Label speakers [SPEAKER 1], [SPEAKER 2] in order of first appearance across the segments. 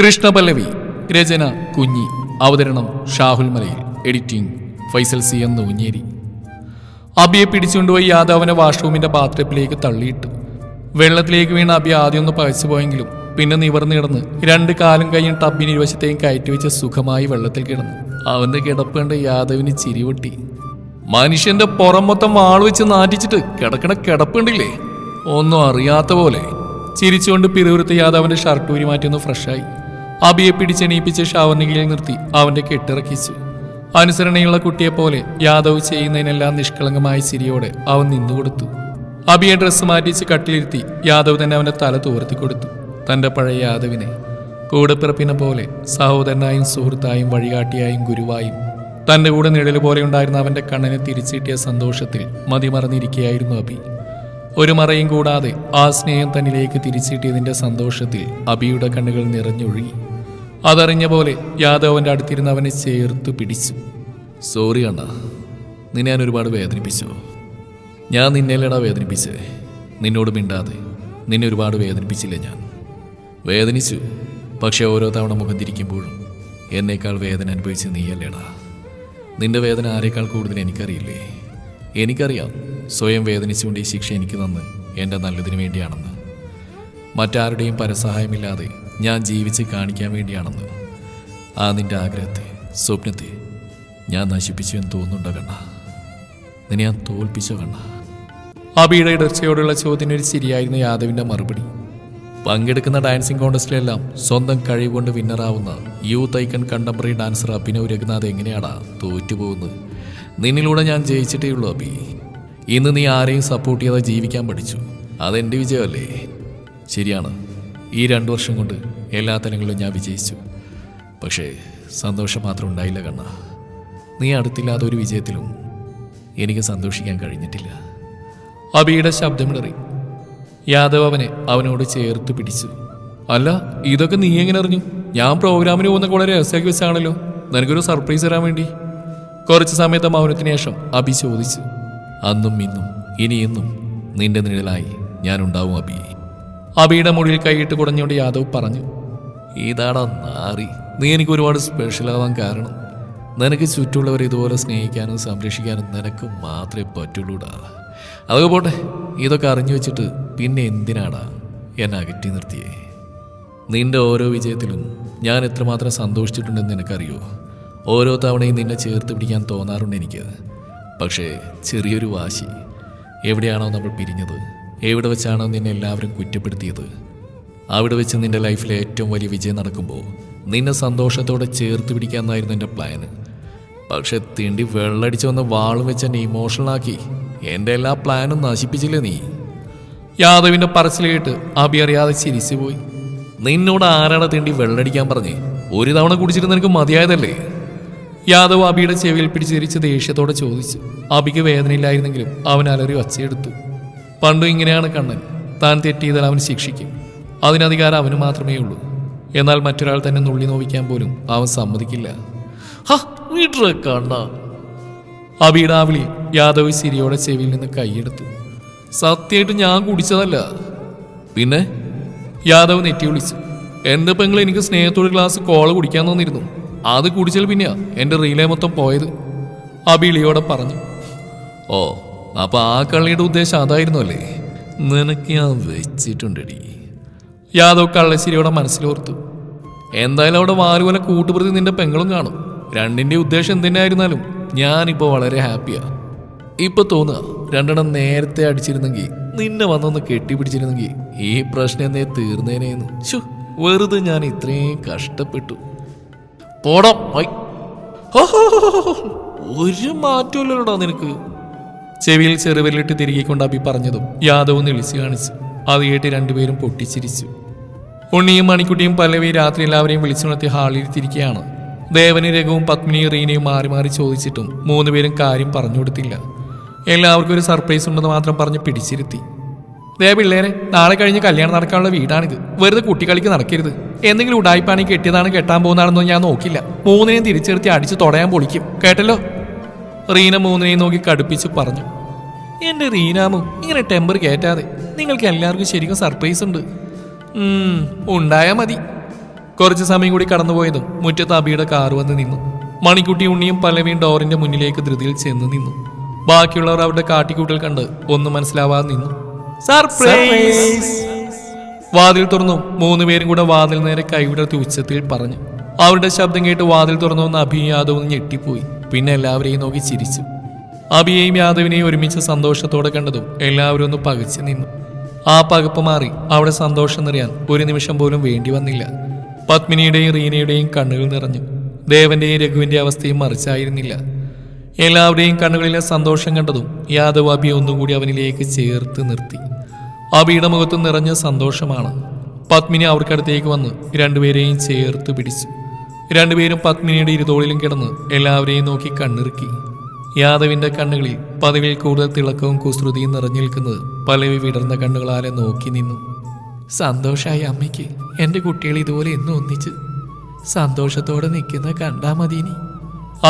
[SPEAKER 1] കൃഷ്ണപല്ലവി രചന കുഞ്ഞി അവതരണം ഷാഹുൽ മലയിൽ എഡിറ്റിംഗ് ഫൈസൽ സി എന്ന് ഊഞ്ഞേരി അബിയെ പിടിച്ചുകൊണ്ടുപോയി യാദവനെ വാഷ്റൂമിന്റെ ബാത്ടപ്പിലേക്ക് തള്ളിയിട്ടു. വെള്ളത്തിലേക്ക് വീണ അബി ആദ്യം ഒന്ന് പഴച്ചു പോയെങ്കിലും പിന്നെ നിവർന്നു കിടന്ന് രണ്ട് കാലും കൈയും ടബിന് ഇരുവശത്തേയും കയറ്റി വെച്ച് സുഖമായി വെള്ളത്തിൽ കിടന്നു. അവന്റെ കിടപ്പ് കണ്ട് യാദവിന് ചിരിവൊട്ടി മനുഷ്യന്റെ പുറം മൊത്തം വാൾ വെച്ച് നാറ്റിച്ചിട്ട് കിടക്കണ കിടപ്പുണ്ടില്ലേ ഒന്നും അറിയാത്ത പോലെ ചിരിച്ചുകൊണ്ട് പിറുവിറുത്ത് യാദവന്റെ ഷർട്ട് മാറ്റി ഒന്ന് ഫ്രഷായി അബിയെ പിടിച്ചെണീപ്പിച്ച് ഷാവറിന് കീഴിൽ നിർത്തി. അവന്റെ കെട്ടിറക്കിച്ചു. അനുസരണയുള്ള കുട്ടിയെ പോലെ യാദവ് ചെയ്യുന്നതിനെല്ലാം നിഷ്കളങ്കമായ ചിരിയോടെ അവൻ നിന്നുകൊടുത്തു. അബിയെ ഡ്രസ്സ് മാറ്റിച്ച് കട്ടിലിരുത്തി യാദവ് തന്നെ അവന്റെ തല തോർത്തി കൊടുത്തു. തന്റെ പഴയ യാദവിനെ. കൂടെപ്പിറപ്പിനെ പോലെ സഹോദരനായും സുഹൃത്തായും വഴികാട്ടിയായും ഗുരുവായും. തന്റെ കൂടെ നിഴൽ പോലെ ഉണ്ടായിരുന്ന അവന്റെ കണ്ണനെ തിരിച്ചിട്ടിയ സന്തോഷത്തിൽ മതിമറന്നിരിക്കുകയായിരുന്നു അബി. ഒരു മറയും കൂടാതെ ആ സ്നേഹം തന്നിലേക്ക് തിരിച്ചിട്ടിയതിന്റെ സന്തോഷത്തിൽ അബിയുടെ കണ്ണുകൾ നിറഞ്ഞൊഴുകി. അതറിഞ്ഞ പോലെ യാദവന്റെ അടുത്തിരുന്ന് അവനെ ചേർത്ത് പിടിച്ചു. സോറി അണ്ണ നിന്നെ ഞാൻ ഒരുപാട് വേദനിപ്പിച്ചു. ഞാൻ നിന്നെല്ലടാ വേദനിപ്പിച്ചേ. നിന്നോട് മിണ്ടാതെ നിന്നെ ഒരുപാട് വേദനിപ്പിച്ചില്ല ഞാൻ. വേദനിച്ചു പക്ഷെ ഓരോ തവണ മുഖം തിരിക്കുമ്പോഴും എന്നേക്കാൾ വേദന അനുഭവിച്ച് നീയല്ലേടാ. നിന്റെ വേദന ആരേക്കാൾ കൂടുതൽ എനിക്കറിയില്ലേ? എനിക്കറിയാം സ്വയം വേദനിച്ചുകൊണ്ട് ഈ ശിക്ഷ എനിക്ക് തന്ന് എന്റെ നല്ലതിനു വേണ്ടിയാണെന്ന്. മറ്റാരുടെയും പരസഹായമില്ലാതെ ഞാൻ ജീവിച്ച് കാണിക്കാൻ വേണ്ടിയാണെന്ന്. ആ നിന്റെ ആഗ്രഹത്തെ സ്വപ്നത്തെ ഞാൻ നശിപ്പിച്ചു എന്ന് തോന്നുന്നുണ്ടോ കണ്ണ? നിന്നെ ഞാൻ തോൽപ്പിച്ചോ കണ്ണ? അബിയുടെ ഇടർച്ചയോടുള്ള ചോദ്യത്തിന് ഒരു ശരിയായിരുന്നു യാദവിന്റെ മറുപടി. പങ്കെടുക്കുന്ന ഡാൻസിങ് കോൺടെസ്റ്റിലെല്ലാം സ്വന്തം കഴിവ് കൊണ്ട് വിന്നറാവുന്ന youth icon contemporary dancer Abhinav Raghunath എങ്ങനെയാടാ തോറ്റുപോകുന്നത്? നിന്നിലൂടെ ഞാൻ ജയിച്ചിട്ടേ ഉള്ളൂ അബി. ഇന്ന് നീ ആരെയും സപ്പോർട്ട് ചെയ്യാതെ ജീവിക്കാൻ പഠിച്ചു. അതെന്റെ വിജയമല്ലേ? ശരിയാണ്. ഈ രണ്ടു വർഷം കൊണ്ട് എല്ലാ തലങ്ങളിലും ഞാൻ വിജയിച്ചു. പക്ഷേ സന്തോഷം മാത്രം ഉണ്ടായില്ല കണ്ണ. നീ അടുത്തില്ലാത്ത ഒരു വിജയത്തിലും എനിക്ക് സന്തോഷിക്കാൻ കഴിഞ്ഞിട്ടില്ല. അബിയുടെ ശബ്ദമിടറി. യാദവ് അവനെ അവനോട് ചേർത്ത് പിടിച്ചു. അല്ല ഇതൊക്കെ നീ എങ്ങനെ അറിഞ്ഞു? ഞാൻ പ്രോഗ്രാമിന് പോകുന്ന കൂടെ രഹസ്യമാക്കി വെച്ചാണല്ലോ നിനക്കൊരു സർപ്രൈസ് തരാൻ വേണ്ടി. കുറച്ച് സമയത്ത് മൗനത്തിന് ശേഷം അബി ചോദിച്ചു. അന്നും ഇന്നും ഇനിയെന്നും നിന്റെ നിഴലായി ഞാനുണ്ടാവും അബി അബിയുടെ മുടിയിൽ കൈയിട്ട് കുടഞ്ഞുകൊണ്ട് യാദവ് പറഞ്ഞു ഇതാടാ നാറി നീ എനിക്ക് ഒരുപാട് സ്പെഷ്യൽ ആവാൻ കാരണം. നിനക്ക് ചുറ്റുള്ളവരെ ഇതുപോലെ സ്നേഹിക്കാനും സംരക്ഷിക്കാനും നിനക്ക് മാത്രമേ പറ്റുള്ളൂടാ. അതൊക്കെ പോട്ടെ ഇതൊക്കെ അറിഞ്ഞു വെച്ചിട്ട് പിന്നെ എന്തിനാടാ എന്നെ അകറ്റി നിർത്തിയേ? നിന്റെ ഓരോ വിജയത്തിലും ഞാൻ എത്രമാത്രം സന്തോഷിച്ചിട്ടുണ്ടെന്ന് നിനക്കറിയോ? ഓരോ തവണയും നിന്നെ ചേർത്ത് പിടിക്കാൻ തോന്നാറുണ്ട് എനിക്ക്. പക്ഷേ ചെറിയൊരു വാശി. എവിടെയാണോ നമ്മൾ പിരിഞ്ഞത് എവിടെ വെച്ചാണ് നിന്നെ എല്ലാവരും കുറ്റപ്പെടുത്തിയത്? അവിടെ വെച്ച് നിന്റെ ലൈഫിലെ ഏറ്റവും വലിയ വിജയം നടക്കുമ്പോൾ നിന്നെ സന്തോഷത്തോടെ ചേർത്ത് പിടിക്കാമെന്നായിരുന്നു എന്റെ പ്ലാന്. പക്ഷെ തിണ്ടി വെള്ളടിച്ച് വന്ന് വാളും വെച്ച് എന്നെ ഇമോഷണലാക്കി എന്റെ എല്ലാ പ്ലാനും നശിപ്പിച്ചില്ലേ നീ? യാദവിന്റെ പറച്ചിൽ കേട്ട് അബി അറിയാതെ ചിരിച്ചു പോയി. നിന്നോട് ആരാണ് തിണ്ടി വെള്ളടിക്കാൻ പറഞ്ഞേ? ഒരു തവണ കുടിച്ചിരുന്ന എനിക്ക് മതിയായതല്ലേ? യാദവ് അബിയുടെ ചെവിയിൽ പിടിച്ചിരിച്ച് ദേഷ്യത്തോടെ ചോദിച്ചു. അബിക്ക് വേദനയില്ലായിരുന്നെങ്കിലും അവൻ അലറി ഒച്ചയെടുത്തു. പണ്ടും ഇങ്ങനെയാണ് കണ്ണൻ. താൻ തെറ്റിയതാൽ അവൻ ശിക്ഷിക്കും. അതിനധികാരം അവന് മാത്രമേ ഉള്ളൂ. എന്നാൽ മറ്റൊരാൾ തന്നെ നുള്ളി നോവിക്കാൻ പോലും അവൻ സമ്മതിക്കില്ല. കണ്ണ. യാദവ് സിരിയോടെ ചെവിയിൽ നിന്ന് കൈയെടുത്തു. സത്യമായിട്ട് ഞാൻ കുടിച്ചതല്ല. പിന്നെ? യാദവ് നെറ്റി വിളിച്ചു. എന്റെ പെങ്ങൾ എനിക്ക് സ്നേഹത്തോട് ഗ്ലാസ് കോള കുടിക്കാൻ തന്നിരുന്നു. അത് കുടിച്ചാൽ പിന്നെയാ. എന്റെ റീലേ മൊത്തം പോയത്. അബിളിയോടെ പറഞ്ഞു. ഓ അപ്പൊ ആ കള്ളിയുടെ ഉദ്ദേശം അതായിരുന്നു അല്ലേ നിനക്ക് ഞാൻ വെച്ചിട്ടുണ്ടടി. യാദവ് കള്ളശ്ശേരിയോടെ മനസ്സിലോർത്തു. എന്തായാലും അവിടെ വാലുവല കൂട്ടുപ്രതി നിന്റെ പെങ്ങളും കാണും. രണ്ടിന്റെ ഉദ്ദേശം എന്തിനായിരുന്നാലും ഞാനിപ്പോ വളരെ ഹാപ്പിയാ. ഇപ്പൊ തോന്നുക രണ്ടെണ്ണം നേരത്തെ അടിച്ചിരുന്നെങ്കിൽ നിന്നെ വന്നൊന്ന് കെട്ടിപ്പിടിച്ചിരുന്നെങ്കിൽ ഈ പ്രശ്നം എന്നേ. തീർന്നേനേന്ന് ശു വെറുതെ ഞാൻ ഇത്രയും കഷ്ടപ്പെട്ടു. പോടാം. ഒരു മാറ്റമില്ലല്ലോടാ നിനക്ക്. ചെവിയിൽ ചെറുവിരലിട്ട് തിരികെക്കൊണ്ട് അബി പറഞ്ഞതും യാദവ് നിളിച്ചു കാണിച്ചു അത് കേട്ട് രണ്ടുപേരും പൊട്ടിച്ചിരിച്ചു. ഉണ്ണിയും മണിക്കുട്ടിയും പല്ലവി രാത്രി എല്ലാവരെയും വിളിച്ചുണർത്തി ഹാളിൽ തിരിക്കുകയാണ് ദേവന് രഘുവും പത്മിനിയും റീനയും മാറി മാറി ചോദിച്ചിട്ടും മൂന്നുപേരും കാര്യം പറഞ്ഞു കൊടുത്തില്ല. എല്ലാവർക്കും ഒരു സർപ്രൈസ് ഉണ്ടെന്ന് മാത്രം പറഞ്ഞ് പിടിച്ചിരുത്തി. ദേ പിള്ളേരെ നാളെ കഴിഞ്ഞ് കല്യാണം നടക്കാനുള്ള വീടാണിത്. വെറുതെ കുട്ടികളിക്ക് നടക്കരുത്. എന്തെങ്കിലും ഉടായ്പാണി കെട്ടിയതാണ് കെട്ടാൻ പോകുന്നതാണെന്നോ ഞാൻ നോക്കില്ല. മൂന്നിനെയും തിരിച്ചെടുത്തി അടിച്ച് തുടയാൻ പൊളിക്കും. കേട്ടല്ലോ? റീന മൂന്നിനെയും നോക്കി കടുപ്പിച്ച് പറഞ്ഞു എന്റെ റീനാമു ഇങ്ങനെ ടെമ്പർ കയറ്റാതെ നിങ്ങൾക്ക് എല്ലാവർക്കും ശരിക്കും സർപ്രൈസ് ഉണ്ട്. ഉണ്ടായാ മതി. കുറച്ച് സമയം കൂടി കടന്നുപോയതും മുറ്റത്ത് അബിയുടെ കാർ വന്ന് നിന്നു. മണിക്കുട്ടി ഉണ്ണിയും പലവീൻ ഡോറിന്റെ മുന്നിലേക്ക് ധൃതിയിൽ ചെന്ന് നിന്നു. ബാക്കിയുള്ളവർ അവരുടെ കാട്ടിക്കൂട്ടൽ കണ്ട് ഒന്നും മനസ്സിലാവാതെ നിന്നു. സർപ്രൈസ് വാതിൽ തുറന്നു മൂന്നുപേരും കൂടെ വാതിൽ നേരെ കൈവിടർത്തി ഉച്ചത്തിൽ പറഞ്ഞു. അവരുടെ ശബ്ദം കേട്ട് വാതിൽ തുറന്നു വന്ന അഭി ഞെട്ടിപ്പോയി. പിന്നെ എല്ലാവരെയും നോക്കി ചിരിച്ചു. അഭിയെയും യാദവിനെയും ഒരുമിച്ച് സന്തോഷത്തോടെ കണ്ടതും എല്ലാവരും ഒന്ന് പകച്ചു നിന്നു. ആ പകപ്പ് മാറി അവിടെ സന്തോഷം നിറയാൻ ഒരു നിമിഷം പോലും വേണ്ടി വന്നില്ല. പത്മിനിയുടെയും റീനയുടെയും കണ്ണുകൾ നിറഞ്ഞു. ദേവന്റെയും രഘുവിന്റെ അവസ്ഥയും മറിച്ചായിരുന്നില്ല. എല്ലാവരുടെയും കണ്ണുകളിലെ സന്തോഷം കണ്ടതും യാദവ് അബി ഒന്നുകൂടി അവനിലേക്ക് ചേർത്ത് നിർത്തി. അബിയുടെ മുഖത്ത് നിറഞ്ഞ സന്തോഷമാണ്. പത്മിനി അവർക്കടുത്തേക്ക് വന്ന് രണ്ടുപേരെയും ചേർത്ത് പിടിച്ചു. രണ്ടുപേരും പത്മിനിയുടെ ഇരുതോളിലും കിടന്ന് എല്ലാവരെയും നോക്കി കണ്ണിറുക്കി. യാദവിന്റെ കണ്ണുകളിൽ പതിവിൽ കൂടുതൽ തിളക്കവും കുസൃതിയും നിറഞ്ഞു നിൽക്കുന്നത് പലവി വിടർന്ന കണ്ണുകളാലെ നോക്കി നിന്നു. സന്തോഷായി അമ്മയ്ക്ക് എന്റെ കുട്ടികൾ ഇതുപോലെ എന്നും ഒന്നിച്ച് സന്തോഷത്തോടെ നിൽക്കുന്ന കണ്ടാ മതിനി.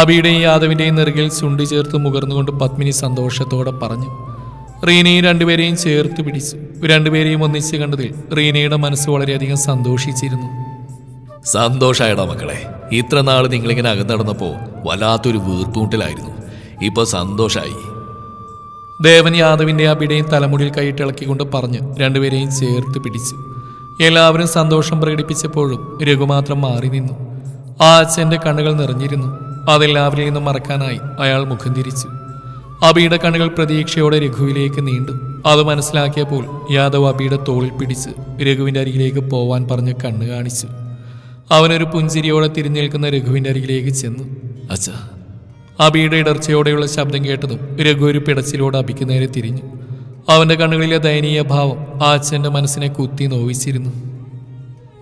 [SPEAKER 1] അബിയുടെയും യാദവിന്റെയും നെറുകിൽ ചുണ്ടി ചേർത്ത് മുകർന്നുകൊണ്ട് പത്മിനി സന്തോഷത്തോടെ പറഞ്ഞു. റീനയും രണ്ടുപേരെയും ചേർത്ത് പിടിച്ചു. രണ്ടുപേരെയും ഒന്നിച്ച് കണ്ടതിൽ റീനയുടെ മനസ്സ് വളരെയധികം സന്തോഷിച്ചിരുന്നു.
[SPEAKER 2] സന്തോഷായടാ മക്കളെ. ഇത്ര നാൾ നിങ്ങളിങ്ങനെ അകന്നടന്നപ്പോ വല്ലാത്തൊരു വീർപ്പൂട്ടിലായിരുന്നു ഇപ്പൊ സന്തോഷായി.
[SPEAKER 1] ദേവൻ യാദവിന്റെ അബിയുടെയും തലമുടിയിൽ കൈയിട്ടിളക്കിക്കൊണ്ട് പറഞ്ഞ് രണ്ടുപേരെയും ചേർത്ത് പിടിച്ചു. എല്ലാവരും സന്തോഷം പ്രകടിപ്പിച്ചപ്പോഴും രഘു മാത്രം മാറി നിന്നു. ആ അച്ഛന്റെ കണ്ണുകൾ നിറഞ്ഞിരുന്നു. അതെല്ലാവരിൽ നിന്നും മറക്കാനായി അയാൾ മുഖം തിരിച്ചു. അബിയുടെ കണ്ണുകൾ പ്രതീക്ഷയോടെ രഘുവിലേക്ക് നീണ്ടു. അത് മനസ്സിലാക്കിയപ്പോൾ യാദവ് അബിയുടെ തോളിൽ പിടിച്ച് രഘുവിന്റെ അരികിലേക്ക് പോവാൻ പറഞ്ഞ് കണ്ണു കാണിച്ചു. അവനൊരു പുഞ്ചിരിയോടെ തിരിഞ്ഞേൽക്കുന്ന രഘുവിന്റെ അരികിലേക്ക് ചെന്നു.
[SPEAKER 2] അച്ഛ
[SPEAKER 1] അബിയുടെ ഇടർച്ചയോടെയുള്ള ശബ്ദം കേട്ടതും രഘു ഒരു പിടച്ചിലോട് അബിക്ക് നേരെ തിരിഞ്ഞു. അവന്റെ കണ്ണുകളിലെ ദയനീയ ഭാവം ആ അച്ഛന്റെ മനസ്സിനെ കുത്തി നോവിച്ചിരുന്നു.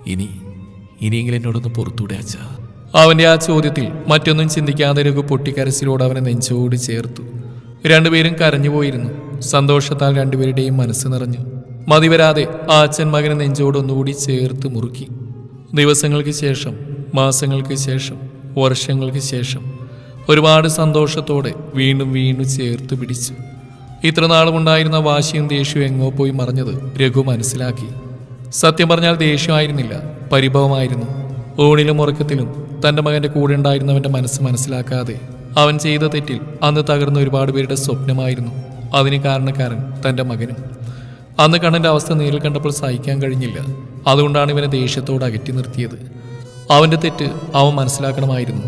[SPEAKER 2] ഇനി ഇനിയെങ്കിലും എന്നോടൊന്ന് പുറത്തൂടെ അച്ഛ.
[SPEAKER 1] അവന്റെ ആ ചോദ്യത്തിൽ മറ്റൊന്നും ചിന്തിക്കാതെ രഘു പൊട്ടിക്കരച്ചിലോട് അവനെ നെഞ്ചോട് ചേർത്തു. രണ്ടുപേരും കരഞ്ഞുപോയിരുന്നു സന്തോഷത്താൽ രണ്ടുപേരുടെയും മനസ്സ് നിറഞ്ഞു. മതിവരാതെ ആ അച്ഛൻ മകനെ നെഞ്ചോട് ഒന്നുകൂടി ചേർത്ത് മുറുക്കി. ദിവസങ്ങൾക്ക് ശേഷം മാസങ്ങൾക്ക് ശേഷം വർഷങ്ങൾക്ക് ശേഷം ഒരുപാട് സന്തോഷത്തോടെ വീണ്ടും വീണ്ടും ചേർത്ത് പിടിച്ചു. ഇത്ര നാളും ഉണ്ടായിരുന്ന വാശിയും ദേഷ്യവും എങ്ങോ പോയി മറഞ്ഞത് രഘു മനസ്സിലാക്കി. സത്യം പറഞ്ഞാൽ ദേഷ്യമായിരുന്നില്ല പരിഭവമായിരുന്നു. ഊണിലും ഉറക്കത്തിലും തന്റെ മകന്റെ കൂടെ ഉണ്ടായിരുന്നവന്റെ മനസ്സ് മനസ്സിലാക്കാതെ അവൻ ചെയ്ത തെറ്റിൽ അന്ന് തകർന്ന ഒരുപാട് പേരുടെ സ്വപ്നമായിരുന്നു. അതിന് കാരണക്കാരൻ തന്റെ മകനും. അന്ന് കണ്ണന്റെ അവസ്ഥ നേരിൽ കണ്ടപ്പോൾ സഹിക്കാൻ കഴിഞ്ഞില്ല. അതുകൊണ്ടാണ് ഇവനെ ദേഷ്യത്തോട് അകറ്റി നിർത്തിയത്. അവന്റെ തെറ്റ് അവൻ മനസ്സിലാക്കണമായിരുന്നു.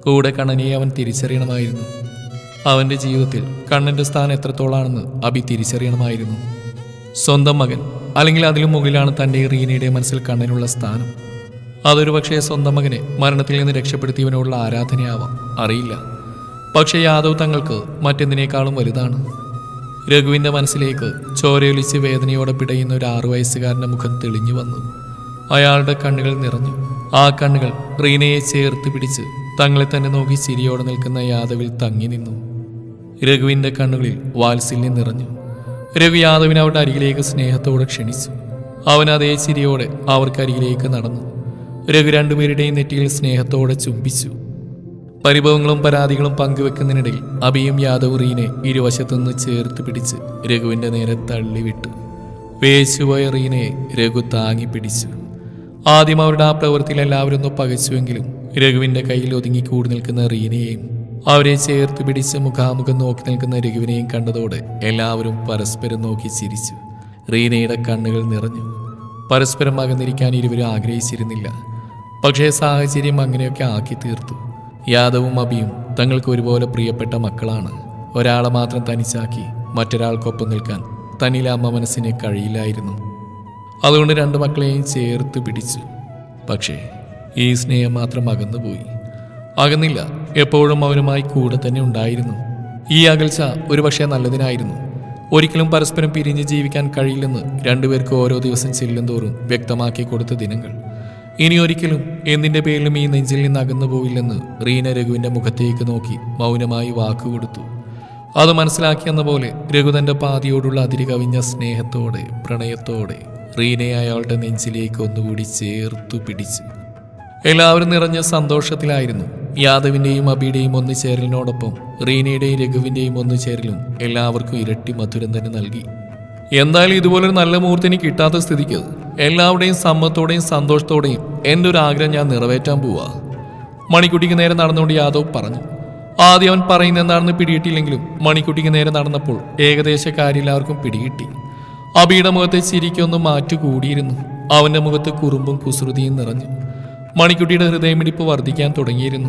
[SPEAKER 1] കൂടെ കണ്ണനെ അവൻ തിരിച്ചറിയണമായിരുന്നു. അവന്റെ ജീവിതത്തിൽ കണ്ണന്റെ സ്ഥാനം എത്രത്തോളാണെന്ന് അബി തിരിച്ചറിയണമായിരുന്നു. സ്വന്തം മകൻ അല്ലെങ്കിൽ അതിലും മുകളിലാണ് തന്റെ റീനയുടെ മനസ്സിൽ കണ്ണനുള്ള സ്ഥാനം. അതൊരു പക്ഷേ സ്വന്തം മകനെ മരണത്തിൽ നിന്ന് രക്ഷപ്പെടുത്തിയവനോടുള്ള ആരാധനയാവാം അറിയില്ല. പക്ഷേ യാദവ് തങ്ങൾക്ക് മറ്റെന്തിനേക്കാളും വലുതാണ്. രഘുവിന്റെ മനസ്സിലേക്ക് ചോരയൊലിച്ച് വേദനയോടെ പിടയുന്ന ഒരു ആറു വയസ്സുകാരന്റെ മുഖം തെളിഞ്ഞു വന്നു. അയാളുടെ കണ്ണുകൾ നിറഞ്ഞു. ആ കണ്ണുകൾ റീനയെ ചേർത്ത് പിടിച്ച് തങ്ങളെ തന്നെ നോക്കി ചിരിയോടെ നിൽക്കുന്ന യാദവിൽ തങ്ങി നിന്നു. രഘുവിന്റെ കണ്ണുകളിൽ വാത്സല്യം നിറഞ്ഞു. രഘു യാദവിനെ അവരുടെ അരികിലേക്ക് സ്നേഹത്തോടെ ക്ഷണിച്ചു. അവൻ അതേ ചിരിയോടെ അവർക്കരികിലേക്ക് നടന്നു. രഘു രണ്ടുപേരുടെയും നെറ്റിയിൽ സ്നേഹത്തോടെ ചുംബിച്ചു. പരിഭവങ്ങളും പരാതികളും പങ്കുവെക്കുന്നതിനിടയിൽ അബിയും യാദവ് റീനെ ഇരുവശത്തുനിന്ന് ചേർത്ത് പിടിച്ച് രഘുവിന്റെ നേരെ തള്ളിവിട്ടു. വേശുപോയ റീനയെ രഘു താങ്ങി പിടിച്ചു. ആദ്യം അവരുടെ ആ പ്രവൃത്തിയിൽ എല്ലാവരും ഒന്ന് പകച്ചുവെങ്കിലും രഘുവിന്റെ കയ്യിൽ ഒതുങ്ങി കൂടി നിൽക്കുന്ന റീനയെയും അവരെ ചേർത്ത് പിടിച്ച് മുഖാമുഖം നോക്കി നിൽക്കുന്ന രഘുവിനെയും കണ്ടതോടെ എല്ലാവരും പരസ്പരം നോക്കി ചിരിച്ചു. റീനയുടെ കണ്ണുകൾ നിറഞ്ഞു. പരസ്പരം അകന്നിരിക്കാൻ ഇരുവരും ആഗ്രഹിച്ചിരുന്നില്ല. പക്ഷേ സാഹചര്യം അങ്ങനെയൊക്കെ ആക്കി തീർത്തു യാദവും അബിയും തങ്ങൾക്ക് ഒരുപോലെ പ്രിയപ്പെട്ട മക്കളാണ്. ഒരാളെ മാത്രം തനിച്ചാക്കി മറ്റൊരാൾക്കൊപ്പം നിൽക്കാൻ തനിയിലെ അമ്മ മനസ്സിനെ കഴിയില്ലായിരുന്നു. അതുകൊണ്ട് രണ്ട് മക്കളെയും ചേർത്ത് പിടിച്ചു. പക്ഷേ ഈ സ്നേഹം മാത്രം അകന്നുപോയി. അകന്നില്ല എപ്പോഴും അവനുമായി കൂടെ തന്നെ ഉണ്ടായിരുന്നു. ഈ അകൽച്ച ഒരുപക്ഷെ നല്ലതിനായിരുന്നു. ഒരിക്കലും പരസ്പരം പിരിഞ്ഞ് ജീവിക്കാൻ കഴിയില്ലെന്ന് രണ്ടുപേർക്ക് ഓരോ ദിവസം ചെല്ലും തോറും വ്യക്തമാക്കി കൊടുത്ത ദിനങ്ങൾ. ഇനി ഒരിക്കലും എന്തിന്റെ പേരിലും ഈ നെഞ്ചിൽ നിന്ന് അകന്നു പോയില്ലെന്ന് റീന രഘുവിന്റെ മുഖത്തേക്ക് നോക്കി മൗനമായി വാക്കുകൊടുത്തു അത് മനസ്സിലാക്കിയെന്ന പോലെ രഘു തന്റെ പാതിയോടുള്ള അതിരി കവിഞ്ഞ സ്നേഹത്തോടെ പ്രണയത്തോടെ റീനയെ അയാളുടെ നെഞ്ചിലേക്ക് ഒന്നുകൂടി ചേർത്തു പിടിച്ചു. എല്ലാവരും നിറഞ്ഞ സന്തോഷത്തിലായിരുന്നു. യാദവിന്റെയും അബിയുടെയും ഒന്നുചേരലിനോടൊപ്പം റീനയുടെയും രഘുവിന്റെയും ഒന്നുചേരലും എല്ലാവർക്കും ഇരട്ടി മധുരം തന്നെ നൽകി. എന്തായാലും ഇതുപോലൊരു നല്ല മുഹൂർത്തിന് കിട്ടാത്ത സ്ഥിതിക്ക് എല്ലാവരുടെയും സമ്മത്തോടെയും സന്തോഷത്തോടെയും എന്റെ ഒരു ആഗ്രഹം ഞാൻ നിറവേറ്റാൻ പോവാ. മണിക്കുട്ടിക്ക് നേരെ നടന്നുകൊണ്ട് യാദവ് പറഞ്ഞു ആദ്യം അവൻ പറയുന്ന എന്താണെന്ന് പിടികിട്ടിയില്ലെങ്കിലും മണിക്കുട്ടിക്ക് നേരെ നടന്നപ്പോൾ ഏകദേശ കാര്യം എല്ലാവർക്കും പിടികിട്ടി. അബിയുടെ മുഖത്തെ ചിരിക്കൊന്ന് മാറ്റു കൂടിയിരുന്നു. അവന്റെ മുഖത്ത് കുറുമ്പും കുസൃതിയും നിറഞ്ഞു. മണിക്കുട്ടിയുടെ ഹൃദയമിടിപ്പ് വർദ്ധിക്കാൻ തുടങ്ങിയിരുന്നു.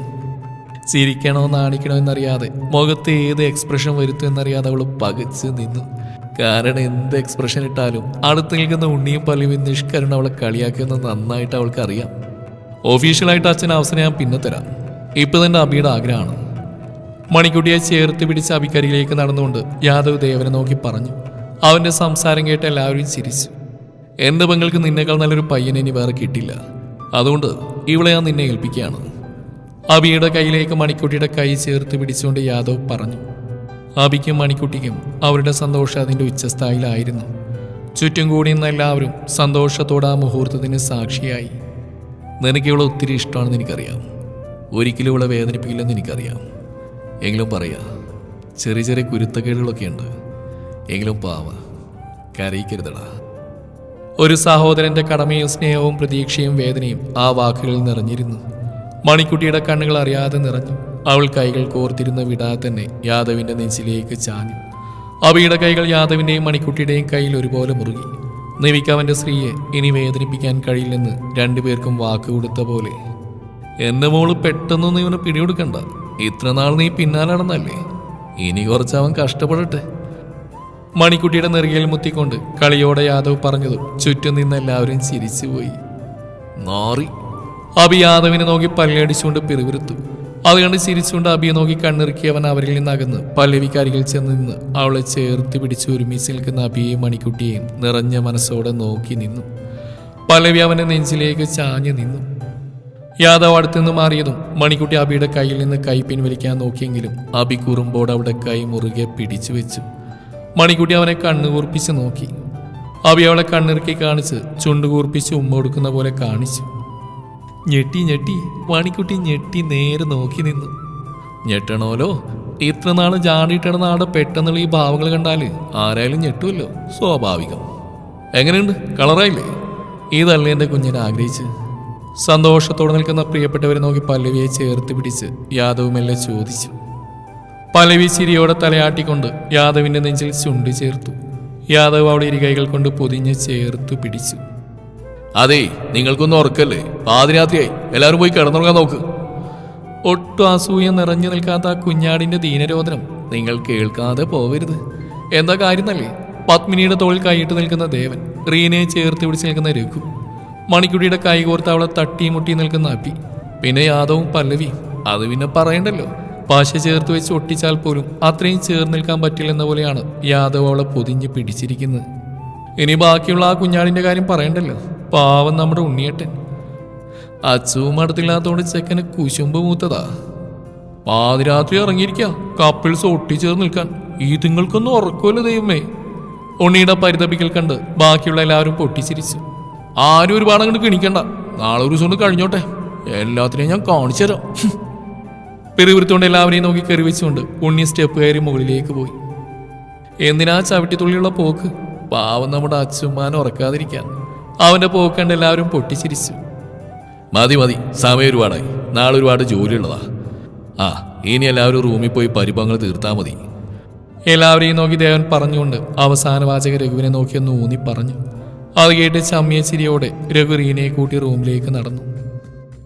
[SPEAKER 1] ചിരിക്കണോ നാണിക്കണോ എന്നറിയാതെ മുഖത്ത് ഏത് എക്സ്പ്രഷൻ വരുത്തു എന്നറിയാതെ അവൾ പകച്ച് നിന്നു. കാരണം എന്ത് എക്സ്പ്രഷൻ ഇട്ടാലും അടുത്ത് നിൽക്കുന്ന ഉണ്ണിയും പല്ലുവും നിഷ്കരണം അവളെ കളിയാക്കുന്ന നന്നായിട്ട് അവൾക്ക് അറിയാം. ഒഫീഷ്യലായിട്ട് അച്ഛൻ അവസരം ഞാൻ പിന്നെ തരാം. ഇപ്പൊ തന്നെ അബിയുടെ ആഗ്രഹമാണ്. മണിക്കുട്ടിയെ ചേർത്ത് പിടിച്ച് അബിക്കരികിലേക്ക് നടന്നുകൊണ്ട് യാദവ് ദേവനെ നോക്കി പറഞ്ഞു. അവന്റെ സംസാരം കേട്ട് എല്ലാവരും ചിരിച്ചു. എന്റെ പെങ്ങൾക്ക് നിന്നേക്കാൾ നല്ലൊരു പയ്യനെ ഇനി വേറെ കിട്ടില്ല. അതുകൊണ്ട് ഇവളെ ഞാൻ നിന്നെ ഏൽപ്പിക്കുകയാണ്. അബിയുടെ കയ്യിലേക്ക് മണിക്കുട്ടിയുടെ കൈ ചേർത്ത് പിടിച്ചുകൊണ്ട് യാദവ് പറഞ്ഞു. അബിക്കും മണിക്കുട്ടിക്കും അവരുടെ സന്തോഷം അതിന്റെ ഉച്ചസ്ഥായിലായിരുന്നു. ചുറ്റും കൂടി നിന്ന എല്ലാവരും സന്തോഷത്തോടെ ആ മുഹൂർത്തത്തിന് സാക്ഷിയായി. നിനക്ക് ഇവളെ ഒത്തിരി ഇഷ്ടമാണെന്ന് എനിക്കറിയാം. ഒരിക്കലും ഇവളെ വേദനിപ്പിക്കില്ലെന്ന് എനിക്കറിയാം. എങ്കിലും പറയാ ചെറിയ ചെറിയ കുരുത്തക്കേടുകളൊക്കെ ഉണ്ട്. എങ്കിലും പാവ കരയിക്കരുതടാ. ഒരു സഹോദരന്റെ കടമയും സ്നേഹവും പ്രതീക്ഷയും വേദനയും ആ വാക്കുകളിൽ നിറഞ്ഞിരുന്നു. മണിക്കുട്ടിയുടെ കണ്ണുകൾ അറിയാതെ നിറഞ്ഞു. അവൾ കൈകൾ കോർത്തിരുന്ന വിടാതെ തന്നെ യാദവിന്റെ നെഞ്ചിലേക്ക് ചാഞ്ഞു. അവയുടെ കൈകൾ യാദവിന്റെയും മണിക്കുട്ടിയുടെയും കയ്യിൽ ഒരുപോലെ മുറുകി. നിവിക്ക് അവന്റെ സ്ത്രീയെ ഇനി വേദനിപ്പിക്കാൻ കഴിയില്ലെന്ന് രണ്ടുപേർക്കും വാക്ക് കൊടുത്ത പോലെ. എന്നെ മോൾ പെട്ടെന്നൊന്നും ഇവനെ പിടികൊടുക്കണ്ട. ഇത്ര നാൾ നീ പിന്നാലെ നടന്നല്ലേ ഇനി കുറച്ച് അവൻ കഷ്ടപ്പെടട്ടെ. മണിക്കുട്ടിയുടെ നെറുകയിൽ മുത്തിക്കൊണ്ട് കളിയോടെ യാദവ് പറഞ്ഞതും ചുറ്റും നിന്ന് എല്ലാവരും ചിരിച്ചുപോയി. നാറി. അബി യാദവിനെ നോക്കി പല്ലടിച്ചുകൊണ്ട് പിറുവിരുത്തു അത് കണ്ട് ചിരിച്ചുകൊണ്ട് അബിയെ നോക്കി കണ്ണിറുക്കിയവൻ അവരിൽ നിന്ന് അകന്ന് പല്ലവിക്കരികിൽ ചെന്ന് നിന്ന് അവളെ ചേർത്ത് പിടിച്ച് ഒരുമിച്ച് നിൽക്കുന്ന അബിയെയും മണിക്കുട്ടിയെയും നിറഞ്ഞ മനസ്സോടെ നോക്കി നിന്നു. പല്ലവി അവനെ നെഞ്ചിലേക്ക് ചാഞ്ഞു നിന്നു. യാദവ് അടുത്തുനിന്ന് മാറിയതും മണിക്കുട്ടി അബിയുടെ കയ്യിൽ നിന്ന് കൈ പിൻവലിക്കാൻ നോക്കിയെങ്കിലും അബി കുറുമ്പോട് അവിടെ കൈ മുറുകെ പിടിച്ചു വെച്ചു. മണിക്കുട്ടി അവനെ കണ്ണു കൂർപ്പിച്ച് നോക്കി. അബി അവളെ കണ്ണിറുക്കി കാണിച്ച് ചുണ്ടുകൂർപ്പിച്ച് ഉമ്മ കൊടുക്കുന്ന പോലെ കാണിച്ചു. ഞെട്ടി ഞെട്ടി മണിക്കുട്ടി ഞെട്ടി നേരെ നോക്കി നിന്നു. ഞെട്ടണോലോ? ഇത്ര നാൾ ജാടിയിട്ടണ ആടെ പെട്ടെന്നുള്ള ഈ ഭാവങ്ങൾ കണ്ടാൽ ആരായാലും ഞെട്ടുമല്ലോ സ്വാഭാവികം. എങ്ങനെയുണ്ട്? കളറായില്ലേ? ഇതല്ലേ എന്റെ കുഞ്ഞിനെ ആഗ്രഹിച്ച് സന്തോഷത്തോടെ നിൽക്കുന്ന പ്രിയപ്പെട്ടവരെ നോക്കി പല്ലവിയെ ചേർത്ത് പിടിച്ച് യാദവ് മെല്ലെ ചോദിച്ചു. പല്ലവി ചിരിയോടെ തലയാട്ടിക്കൊണ്ട് യാദവിന്റെ നെഞ്ചിൽ ചുണ്ടു ചേർത്തു. യാദവ് അവിടെ ഇരു കൈകൾ കൊണ്ട് പൊതിഞ്ഞ് ചേർത്തു പിടിച്ചു.
[SPEAKER 2] അതെ നിങ്ങൾക്കൊന്നും ഉറക്കല്ലേ? പാതിരാത്രിയായി. എല്ലാവരും പോയി കിടന്നുറങ്ങാൻ നോക്ക്.
[SPEAKER 1] ഒട്ടും അസൂയ നിറഞ്ഞു നിൽക്കാത്ത ആ കുഞ്ഞാടിന്റെ ദീനരോധനം നിങ്ങൾ കേൾക്കാതെ പോവരുത്. എന്താ കാര്യം നല്ലേ പത്മിനിയുടെ തോളിൽ കൈയിട്ട് നിൽക്കുന്ന ദേവൻ റീനയെ ചേർത്ത് പിടിച്ച് നിൽക്കുന്ന രഘു മണിക്കുട്ടിയുടെ കൈ കോർത്ത് അവളെ തട്ടി മുട്ടി നിൽക്കുന്ന അപ്പി പിന്നെ യാദവും പല്ലവിയും അത് പിന്നെ പറയണ്ടല്ലോ. പാശ ചേർത്ത് വെച്ച് ഒട്ടിച്ചാൽ പോലും അത്രയും ചേർന്ന് നിൽക്കാൻ പറ്റില്ലെന്ന പോലെയാണ് യാദവ് അവളെ പൊതിഞ്ഞ് പിടിച്ചിരിക്കുന്നത്. ഇനി ബാക്കിയുള്ള ആ കുഞ്ഞാടിന്റെ കാര്യം പറയണ്ടല്ലോ. പാവം നമ്മുടെ ഉണ്ണിയേട്ടൻ. അച്ചുവും അടുത്തില്ലാത്തോണ്ട് ചെക്കന് കുശുമ്പ് മൂത്തതാ. പാതിരാത്രി ഇറങ്ങിയിരിക്കുക കപ്പിൾസ് ഒട്ടിച്ചേർന്ന് നിൽക്കാൻ. ഈ തിങ്ങൾക്കൊന്നും ഉറക്കുമല്ലോ ദൈവമേ. ഉണ്ണിയുടെ പരിതപിക്കൽ കണ്ട് ബാക്കിയുള്ള എല്ലാവരും പൊട്ടിച്ചിരിച്ചു. ആരും ഒരുപാട് അങ്ങോട്ട് കിണിക്കണ്ട. നാളെ ഒരു ദിവസം കഴിഞ്ഞോട്ടെ. എല്ലാത്തിനെയും ഞാൻ കാണിച്ചു തരാം. പെരുവിരുത്തോണ്ട് എല്ലാവരെയും നോക്കി കയറി വെച്ചുകൊണ്ട് ഉണ്ണി സ്റ്റെപ്പ് കയറി മുകളിലേക്ക് പോയി. എന്തിനാ ചവിട്ടിത്തുള്ളിയുള്ള പോക്ക്? പാവം നമ്മുടെ അച്ചുമ്മാൻ ഉറക്കാതിരിക്കാൻ. അവന്റെ പോക്കണ്ട് എല്ലാവരും പൊട്ടിച്ചിരിച്ചു.
[SPEAKER 2] മതി മതി. സമയം ഒരുപാടായി. നാളെ ഒരുപാട് ജോലിയുള്ളതാ. ആ ഇനി എല്ലാവരും റൂമിൽ പോയി പരിഭവങ്ങൾ തീർത്താൽ മതി.
[SPEAKER 1] എല്ലാവരെയും നോക്കി ദേവൻ പറഞ്ഞുകൊണ്ട് അവസാന വാചക രഘുവിനെ നോക്കിയൊന്ന് ഊന്നി പറഞ്ഞു. അത് കേട്ട് ചമ്മിയ ചിരിയോടെ രഘു റീനയെ കൂട്ടി റൂമിലേക്ക് നടന്നു.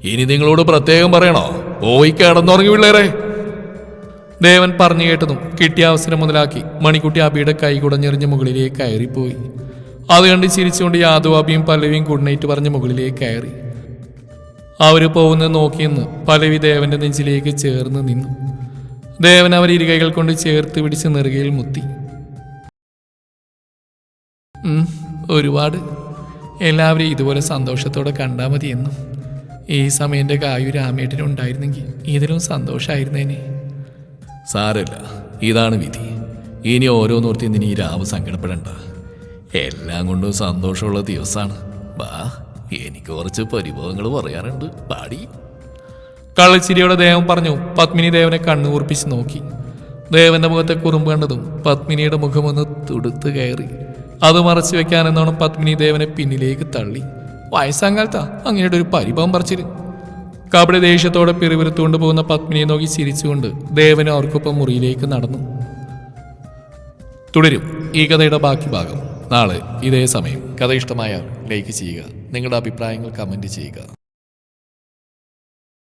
[SPEAKER 2] ഇനി നിങ്ങളോട് പ്രത്യേകം പറയണോ? പോയി കിടന്നുറങ്ങി പിള്ളേരെ.
[SPEAKER 1] ദേവൻ പറഞ്ഞു കേട്ടതും കിട്ടിയ അവസരം മുതലാക്കി മണിക്കുട്ടി അബിയുടെ കൈ കുടഞ്ഞെറിഞ്ഞ് മുകളിലേക്ക് കയറിപ്പോയി. അത് കണ്ട് ചിരിച്ചുകൊണ്ട് യാദവാബിയും പല്ലവിയും ഗുഡ് നൈറ്റ് പറഞ്ഞ് മുകളിലേക്ക് കയറി. അവർ പോകുന്നത് നോക്കിയെന്ന് പലവി ദേവന്റെ നെഞ്ചിലേക്ക് ചേർന്ന് നിന്നു. ദേവൻ അവർ ഇരുകൈകൾ കൊണ്ട് ചേർത്ത് പിടിച്ച് നെറുകയിൽ മുത്തി. ഒരുപാട്. എല്ലാവരും ഇതുപോലെ സന്തോഷത്തോടെ കണ്ടാൽ മതി എന്നും. ഈ സമയം എന്റെ കായു രാമേട്ടനും ഉണ്ടായിരുന്നെങ്കിൽ ഇതിലും സന്തോഷമായിരുന്നേനെ
[SPEAKER 2] സാരല്ല ഇതാണ് വിധി. ഇനി ഓരോന്നോർത്തി ഈ രാവ് സങ്കടപ്പെടണ്ട. എല്ലാം കൊണ്ടും സന്തോഷമുള്ള ദിവസമാണ് ബാ എനിക്ക് കുറച്ച് പരിഭവങ്ങൾ പറയാനുണ്ട്. പാടി.
[SPEAKER 1] കള്ളച്ചിരിയോടെ ദേവൻ പറഞ്ഞു പത്മിനി ദേവനെ കണ്ണു കൂർപ്പിച്ച് നോക്കി. ദേവന്റെ മുഖത്തെ കുറുമ്പ് കണ്ടതും പത്മിനിയുടെ മുഖമൊന്ന് തുടുത്ത് കയറി. അത് മറച്ചു വെക്കാനെന്നോണം പത്മിനി ദേവനെ പിന്നിലേക്ക് തള്ളി. വയസ്സാങ്കാലത്താ അങ്ങനെയുടെ ഒരു പരിഭവം പറിച്ചിര് കബഡി ദേഷ്യത്തോടെ പിറിവിരുത്തുകൊണ്ട് പോകുന്ന പത്മിനിയെ നോക്കി ചിരിച്ചുകൊണ്ട് ദേവന് അവർക്കൊപ്പം മുറിയിലേക്ക് നടന്നു. തുടരും ഈ കഥയുടെ ബാക്കി ഭാഗം. നാളെ ഇതേ സമയം കഥ ഇഷ്ടമായാൽ ലൈക്ക് ചെയ്യുക. നിങ്ങളുടെ അഭിപ്രായങ്ങൾ കമന്റ് ചെയ്യുക.